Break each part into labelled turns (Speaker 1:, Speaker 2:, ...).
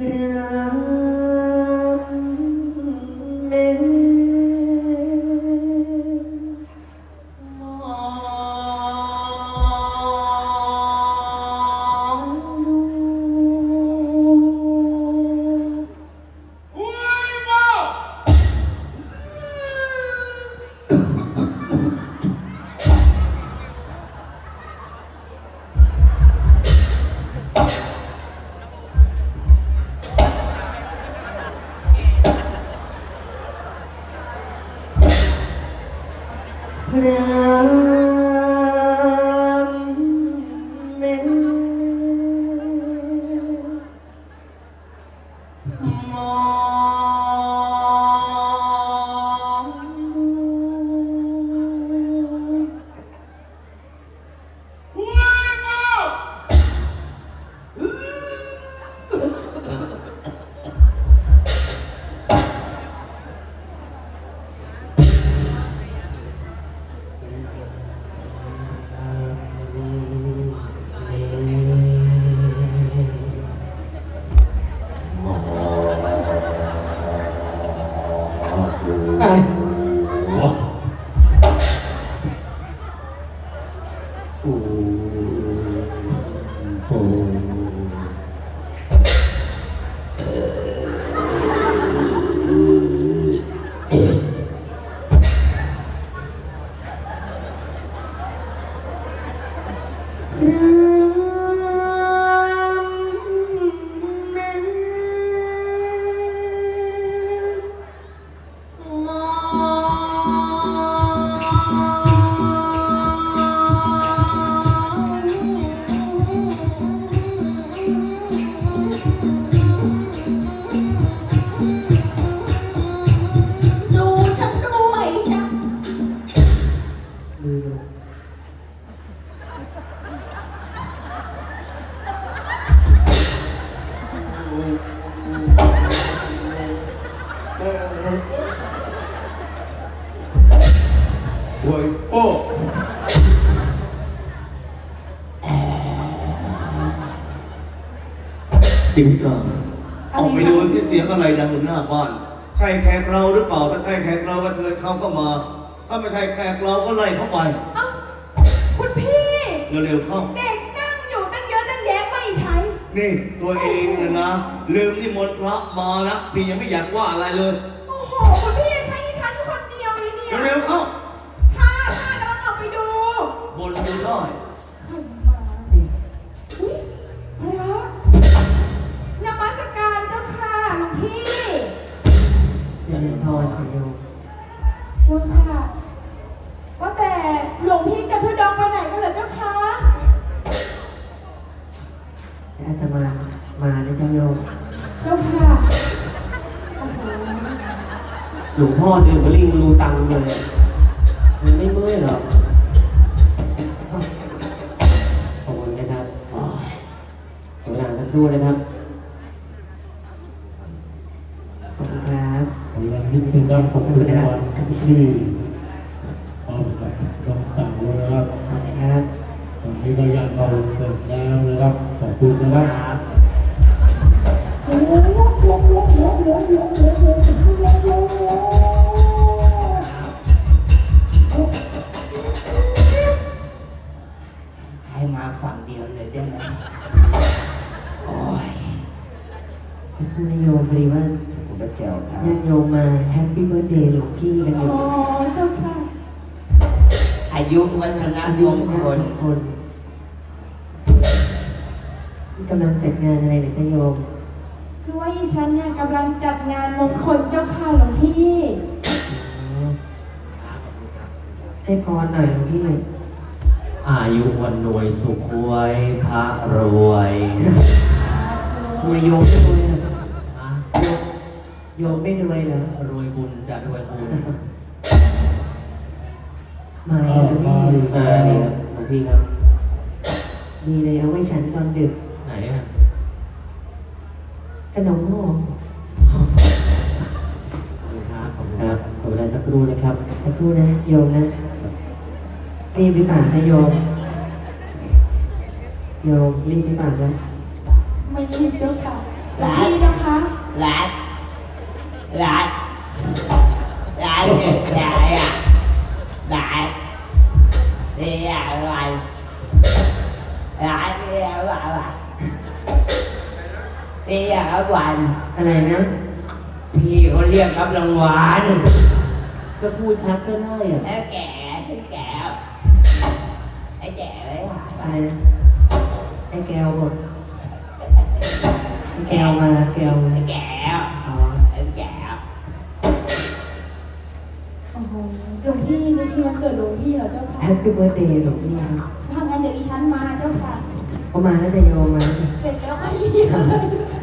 Speaker 1: รั
Speaker 2: โอ้
Speaker 3: ย
Speaker 2: โอ้
Speaker 4: สิงกาออกไปดูสิเสียงอะไรดังอยู่หน้าบ้าน ใช่แขกเราหรือเปล่า ถ้าใช่แขกเราก็เชิญเขาเข้ามา ถ้าไม่ใช่แขกเราก็ไล่เขาไป
Speaker 5: เอ้าคุณพี่
Speaker 4: เร็วๆเข้า
Speaker 5: เด็กนั่งอยู่ตั้งเยอะตั้งแยะไม่ใช้
Speaker 4: นี่ตัวเองนะนะ ลืมนิมนต์พระมานะพี่ยังไม่อยากว่าอะไรเลย
Speaker 5: โอ้โห คุณพี่ใช้ฉันคนเดียวเลยเนี่ย
Speaker 4: เร็วๆเข้า บนดูได้
Speaker 5: ใครมาอุ้ยพระนมัสการเจ้าค่ะหลวงพี่
Speaker 1: เจริญพรสิโยม
Speaker 5: เจ้าค่ะ ว่าแต่หลวงพี่จะทุดงไปไหนกันเหรอเจ้าค่ะ
Speaker 1: อาตมา มานะเจ้าโยม
Speaker 5: เจ้าค่ะโอ้โห
Speaker 2: หลวงพ่อเดินมาลิงรูตังเลย มันไม่เมื่อยหรอข เวลาสักครู่นะครับ
Speaker 1: ขอบคุณครับ
Speaker 6: ผมยังนึกถึงการขอบคุณรางวัลที่เอากับน้องเต่านะครับ
Speaker 1: ขอบคุณครับ
Speaker 6: ตอนนี้ก็ยังเราเสร็จแล้วนะครับขอบคุณนะครับ
Speaker 3: ให้มาฝั่งเดียวเลยได้ไหมโอ้ย
Speaker 1: คุณโยมพอดีว่า
Speaker 3: ผมก็แจวครับ
Speaker 1: ญาติโยมมาแฮปปี้เบิร์ดเดย์หลวงพี่กันอ
Speaker 5: อ๋
Speaker 1: ยู่
Speaker 5: อเจ้าค่ะ
Speaker 3: อายุวันธนะมงคล
Speaker 1: คนกำลังจัดงานอะไรเหรอเจ้าโยม
Speaker 5: คือว่าอีฉันเนี่ยกำลังจัดงานมงคลเจ้าค่ะหลวงพี่
Speaker 1: อ๋อให้พรหน่อยหลวงพี่
Speaker 2: อายุวันรวยสุขไวยพระรวยทำไมโยมไม่รวยอะอะ
Speaker 1: โยมไม่รวยเหรอ
Speaker 2: รวยบุญจะรวยบุญ
Speaker 1: มา
Speaker 6: อ้าว
Speaker 1: แล้ว
Speaker 6: มา
Speaker 1: พี่
Speaker 6: อีก
Speaker 2: อ่า
Speaker 6: แล้ว
Speaker 2: นี่ครับหลวงพี่ครับ
Speaker 1: มีเลยเอาไว้ฉันตอนดึก
Speaker 2: ไหนอะ
Speaker 1: ขนมโง่
Speaker 2: ขอบคุณครับขอบคุณครับขอเวลาสักครู่นะครับ
Speaker 1: สักครู่นะโยมนะรีบหรือเปล่าจะโยม โยมรีบหรือเปล่าจ๊ะ
Speaker 5: ไม่รีบเจ้าค่ะหลวงพี่เจ้า
Speaker 3: ร้าน ร้านร้านเนี่ยร้านอะร้านนี่อะไรร้านนี่อะไรนี่อะไรวัน
Speaker 1: อะไรนะ
Speaker 3: พี่เขาเรียกรับรางวัล
Speaker 2: ก็พูดชัดก็ได้อะ
Speaker 3: ไอ้แก่ไอ้แก่ไอ้แก่เลยหายไป
Speaker 1: อะไรนะไอ้แก้วหมดไอ้แก้วมาแก้ว
Speaker 3: ไอ้แก่
Speaker 5: พี่นี่คือวันเกิดหลวงพี่เหรอเจ้าค่ะ
Speaker 1: แฮปปี้เบิร์ดเดย์หลวงพี่ครับ
Speaker 5: ถ้างั้นเดี๋ยวอีฉันมาเจ้าค่ะ
Speaker 1: เขามาแล้วจะโยมมา
Speaker 5: เสร็จแล้วก็เยี่ยมเลยเจ้าค่ะ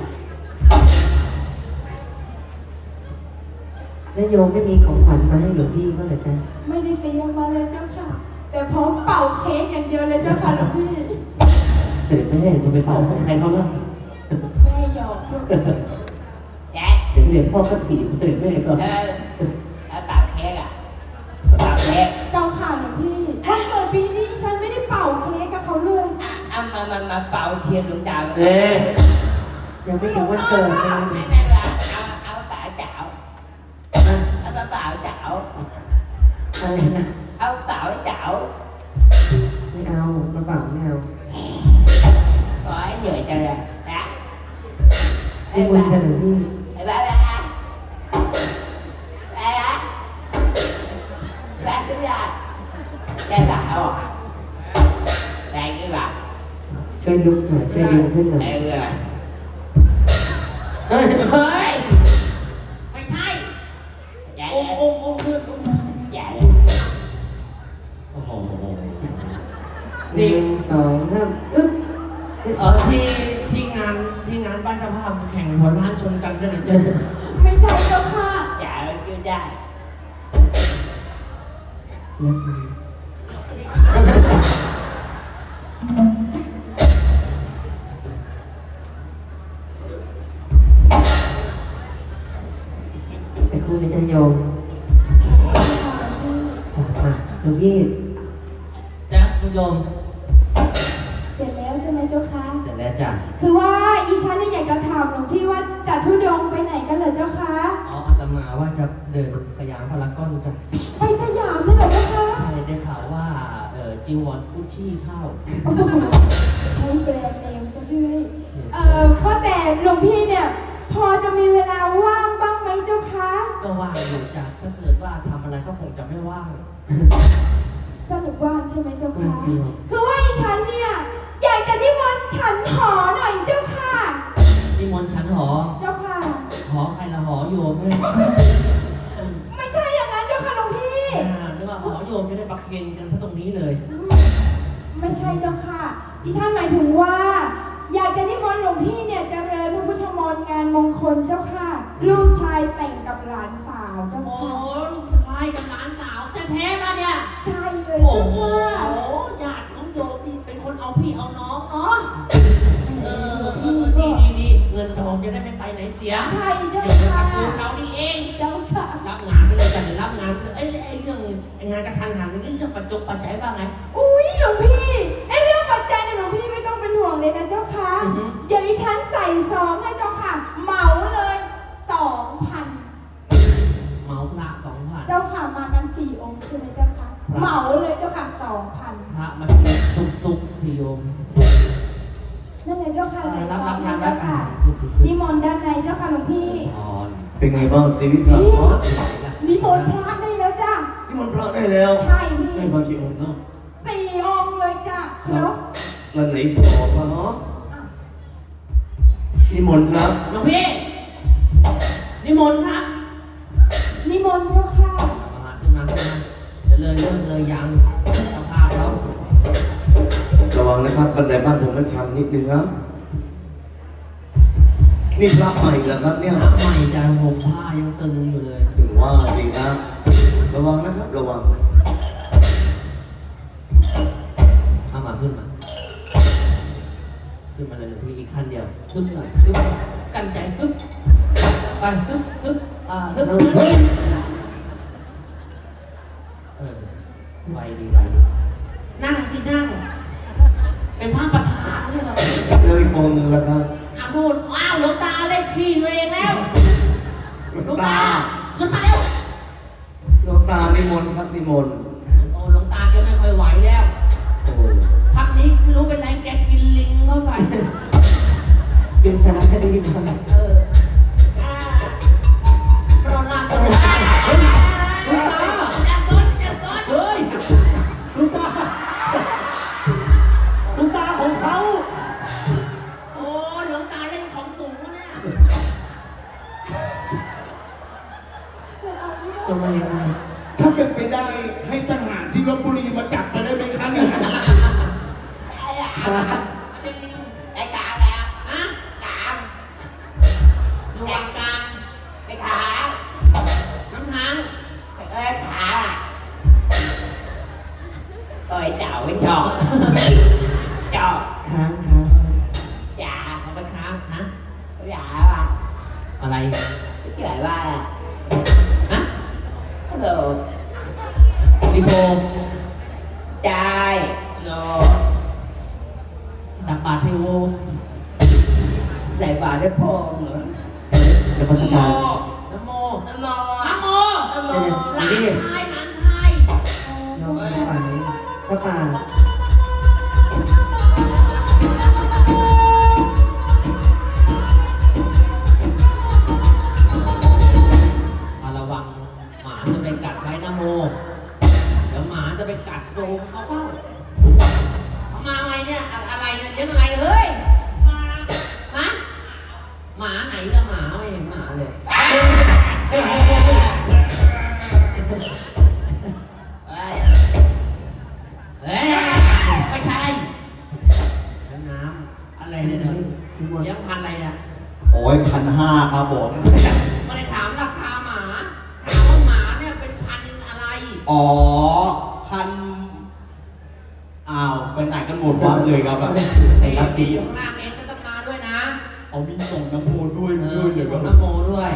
Speaker 1: แล้วโยมไม่มีของขวัญมาให้หลวงพี่ก็เหรอจ๊ะ
Speaker 5: ไม่ได้เตรียมมาเลยเจ้าค่ะ แต่พร้อมเป่าเค้กอย่างเดียวเลยเจ้าค่ะหลวงพี่
Speaker 2: เสร็จไม่ได้คุณไปเผาของใครเขาแล้ว
Speaker 5: แม่หยอกลูก
Speaker 3: แจ๊
Speaker 2: เดี๋ยวเดี๋ยวพ่อก็ถีบเสร็จไม่ได้ก็
Speaker 3: เป่าเทียนดวงดาว
Speaker 2: เอ๊ะ
Speaker 1: ยังไม่ถึงวันเกิดเลย
Speaker 3: ไม่ไม่ไม่เอาเอาเป่าเจ๋าเอาเป่าเจ๋า
Speaker 1: อะไรนะ
Speaker 3: เอาเป่าเจ๋า
Speaker 1: ไม่เอากระเป๋าไม่เอา
Speaker 3: ขอให้เหนื่อยจังเลยนะไอ้
Speaker 1: ที่บุญ
Speaker 3: บ้า
Speaker 1: กันหลวงพี่ วยลุกหน่อยช่วยดึงขึ้นหน่อย
Speaker 3: ไอ้เรื่อง
Speaker 2: เฮ้ย
Speaker 3: เฮ้ย ไม่ใช่ อย่า
Speaker 2: อง
Speaker 3: อย่า
Speaker 2: ค์องค์องค์เพื่อนองค์
Speaker 3: อย่า
Speaker 2: โอ้โห
Speaker 1: หนึ่งสองห้ามอึ๊บ
Speaker 2: เออที่ที่งานที่งานบ้านเจ้าภาพแข่งหัวล้านชนกันด้วยนะเจ๊
Speaker 5: ไม่ใช่เจ้าค่ะ
Speaker 3: อย่าไม่ได้
Speaker 1: แต่ เส
Speaker 5: ร็จแล้วใช่ไหมเจ้าค่ะ
Speaker 2: เสร็จแล้วจ้ะ
Speaker 5: คือว่าอีฉันเนี่ยอยากจะถามหลวงพี่ว่าจะทุดงค์ไปไหนกันเหรอเจ้าคะ
Speaker 2: อ๋ออาตมาว่าจะเดินสยามพารากอนจ้ะ
Speaker 5: ไปสยามเลยเหรอเจ้าคะ
Speaker 2: ใช่ได้ข่าวว่าเออจีวอนกุชชี่เข้า
Speaker 5: โอ้โหใช้แบรนด์เนมซะด้วยเอ่อว่าแต่หลวงพี่เนี่ยพอจะมีเวลาว่างบ้างไหมเจ้าคะ
Speaker 2: ก็ว่างอยู่จ้ะถ้าเกิดว่าทำอะไรก็คงจะไม่ว่าง
Speaker 5: สรุปว่างใช่ไหมเจ้าคะ เลย
Speaker 2: โอ้
Speaker 5: เจ้า
Speaker 2: โห
Speaker 5: ค่ะ
Speaker 2: ญาติน้องโยมนี่เป็นคนเอาพี่เอาน้องเนาะ เออเออเออดีดีดีเงินทองจะได้ไม่ไปไหนเสีย
Speaker 5: ใช่เจ้า
Speaker 2: เดี๋ยวจะ
Speaker 5: ค่ะ
Speaker 2: ทำเรานี่เอง
Speaker 5: เจ้าค่ะ
Speaker 2: รับงานไปเลยจ้ะรับงานไปเลยเอ้ยไอ้เรื่องไอ้งานกระทันหันนี่เรื่องปัจจุปัจจัยว่าไง
Speaker 5: อุ้ยหลวงพี่ไอเรื่องปัจจัยเนี่ยหลวงพี่ไม่ต้องเป็นห่วงเลยนะเจ้าค่ะ
Speaker 2: อือฮึ
Speaker 5: เดี๋ยวอีฉันใส่ซองให้เจ้าค่ะ เหมาเลยสองพัน
Speaker 2: เหมาพระสองพัน
Speaker 5: เจ้าค่ะมากันสี่องค์ใช่ไหมเจ้าค่ะ เหมาเลยเจ้าค่ะสองพัน
Speaker 2: พระมากินตุกตุกสิโยม
Speaker 5: นั่นเลยเจ้าค่ะใส่ซ
Speaker 2: รับ
Speaker 5: อง
Speaker 2: รับงา
Speaker 5: ให้
Speaker 2: น
Speaker 5: เจ้าค่ะ
Speaker 2: รับงาน
Speaker 5: นิมนต์ด้านในเจ้าค่ะหลวงพี่
Speaker 2: พร
Speaker 4: เป็นไงบ้างชีวิตเรา
Speaker 5: นิมนต์พระได้แล้วจ้า
Speaker 4: นี่มันพระได้แล้ว
Speaker 5: ใช่พี่
Speaker 4: ได้มากี่องค์เนาะ
Speaker 5: สี่องค์เลยจ้า
Speaker 4: ค
Speaker 5: แล้
Speaker 4: รั
Speaker 5: ว
Speaker 4: บแล้วไหนสอบมาเนาะนิมนต์ครับ
Speaker 2: หลวงพี่นิมนต์ครับ รื่องเลยยังสภาพเขา
Speaker 4: ระวังนะครับบันไดบ้านผมมันชันนิดนึงนะนี่พระใหม่เหรอครับเนี่ย
Speaker 2: พระใหม่จะห่มผ้ายังตึงอยู่เลย
Speaker 4: ถึงว่าสิครับระวังนะครับระวัง
Speaker 2: เอามาขึ้นมา ขึ้นมาเลยหลวงพี่อีกขั้นเดียวขึ้นหน่อยขึ้นกันใจปึ๊บไปปึ๊บปึ๊บอ่าปึ๊บ เป็น
Speaker 1: สารคดีมา
Speaker 3: เอออ่าเราลากกันเลยเฮ้ยอย่าสนอย่าสน
Speaker 2: เฮ้ยลูตาลูตาของเขา
Speaker 3: โอ้หลวงตาเล่นของสูงเนี่ย
Speaker 1: ทำไมยังไง
Speaker 6: ถ้าเป็นไปได้ให้ทหารที่ลบบุรีมาจับมาได้ไหมคะเนี่ย
Speaker 3: ไอ้อะไอ้ลิง ใส่บาตรได้พอเหรอ
Speaker 1: เดี๋ยวพัฒนา
Speaker 3: นะโมนะโมนะโมนะโม
Speaker 1: เดี๋
Speaker 3: ห
Speaker 1: ยว
Speaker 3: ลาน
Speaker 1: เดี๋ยว
Speaker 3: ชายหลานชาย
Speaker 1: น้องป่านี้พระป่า
Speaker 2: มาระวังหมาจะไปกัดไว้นะโมเดี๋ยวหมาจะไปกัดโดมเขาเข้า
Speaker 3: เอามาไงเนี่ยอะอะไรเนี่ยเลี้ยงอะไรเนี่ยเฮ้ยมาฮะ
Speaker 2: หมาไหนละหมาไม่เห็นหมาเลย
Speaker 3: เฮ้ยไม่ใช่
Speaker 2: แล้วน้ำอะไรเนี่ยเดี๋ยวเลี้ยงพันอะไรเนี่ย
Speaker 4: โอ้ยพันห้าครับผม
Speaker 3: ไม่ได้ถามราคาหมา ถามว่าหมาเนี่ยเป็นพันอะไร
Speaker 4: อ๋อ พัน อ้าวไปไหนกันหมดวะเลยครับแบบ
Speaker 2: ไอ้รับ
Speaker 3: ดีข้างล่างเอง
Speaker 4: เอามีส่งน้ำโมด้วย
Speaker 2: เอ
Speaker 4: ด้
Speaker 2: อ
Speaker 4: วย
Speaker 2: เดี๋
Speaker 4: เลยยว
Speaker 2: ของ
Speaker 4: ค
Speaker 2: น
Speaker 4: รับ
Speaker 2: โมด้วย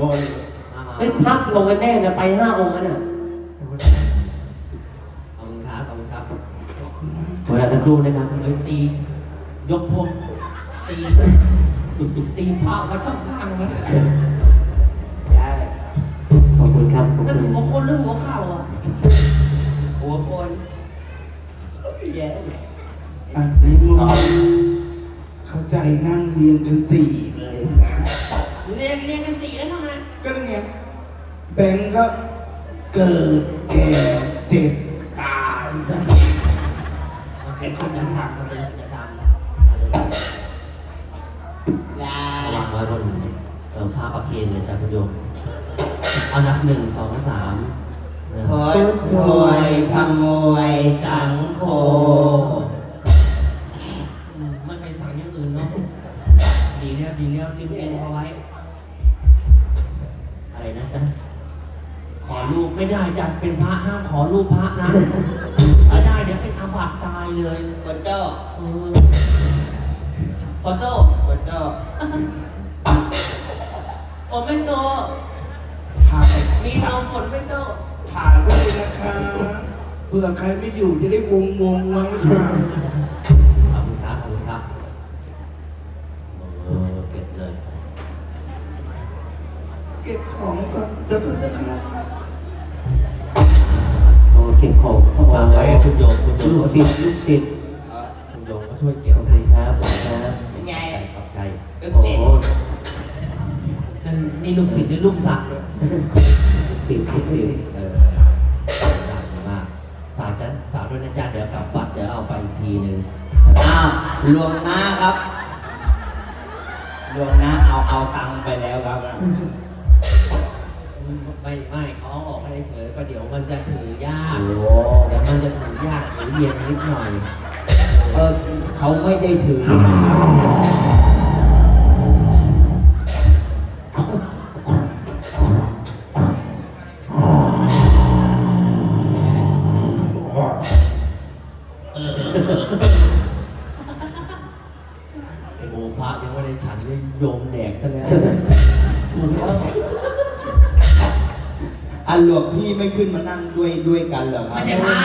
Speaker 4: ยอดเลย
Speaker 2: มามา
Speaker 1: เอ้ยพักลงกันแน่นะไปห้าองค์แล้วน่ะ
Speaker 2: ขอบคุณครับขอบคุณครับ
Speaker 1: ขอรับสักครู่นะครับ
Speaker 2: เฮ้ยตี ยกพวกตี ตีพระไว้ข้างๆไว้
Speaker 3: ใช่
Speaker 1: ขอบคุณครับขอบ
Speaker 3: นั่น
Speaker 1: คุณ
Speaker 3: หัวคนหรือหัวเข่าอะ หัวคนแย่
Speaker 6: อันนี้มึงเข้า ใจนั่งเรียงกันสี่เลยนะ
Speaker 3: เรียงเรียงกันสี่แล้วทำไม
Speaker 6: ก็นั่นไงแบงก์ก็เกิดแก่เจ็บตาย
Speaker 2: มันเป็นกิจกรรมมันเป็นกิจกรรม
Speaker 3: ลาวา
Speaker 2: งไว้บนเออผ้าประเคนเลยจ้ะคุณโยมเอานับหนึ่งสองสามนะค
Speaker 3: พุ
Speaker 2: รับ
Speaker 3: ทโธยธรรมโวยสังโฆ
Speaker 2: ไม่ได้จัดเป็นพระห้ามขอรูปพระนะถ้าได้เดี๋ยวเป็นอาบัติตายเลย
Speaker 3: โฟโต้
Speaker 2: เออฟอโต้
Speaker 3: โฟโต้
Speaker 2: ฝนไม่โต
Speaker 6: ถ่าย
Speaker 2: มีนมฝนไม่โต
Speaker 6: ถ่ายไว้เลยนะคะเผื่อใครไม่อยู่จะได้วงวงๆไว้ค่ะ
Speaker 2: ขอบคุณครับขอบคุณครับเออเก็บเลย
Speaker 6: เก็บของก่อนจะขึ้นนะคะ
Speaker 1: โอ้เก็บของโอ้โห
Speaker 2: ฝากไว้คุณโยมคุณโย
Speaker 1: ลู
Speaker 2: ม
Speaker 1: กศิษย์ลูกศิษย์
Speaker 2: คุณโยมก็ช่วยเก็บ
Speaker 1: ขอบคุณครับขอบคุณครับ
Speaker 3: เป็นไง
Speaker 2: ขอบใจ
Speaker 1: โอ้โห
Speaker 2: นั่นนี่ลูกศิษย์หรือลูกศักดิ์เนี่ย
Speaker 1: ศิษย์ศิษย์ศิษย์
Speaker 2: เออดังมากฝากจ้ะฝากด้วยนะจ๊ะเดี๋ยวกลับวัดเดี๋ยวเอาไปอีกทีหนึ่ง
Speaker 3: อ้าวลวงหน้าครับลวงหน้าเอาเอาตังค์ไปแล้วครับ
Speaker 2: ไม่ไม่เขาเอาออกให้เฉยๆประเดี๋ยวมันจะถือยาก
Speaker 3: โอ้
Speaker 2: เดี๋ยวมันจะถือยากถือเย็นนิดหน่อย
Speaker 3: เออเขาไม่ได้ถือ ขึ้นมานั่งด้วยด้วยกันเหรอครับ
Speaker 2: ไม่ใช่พระ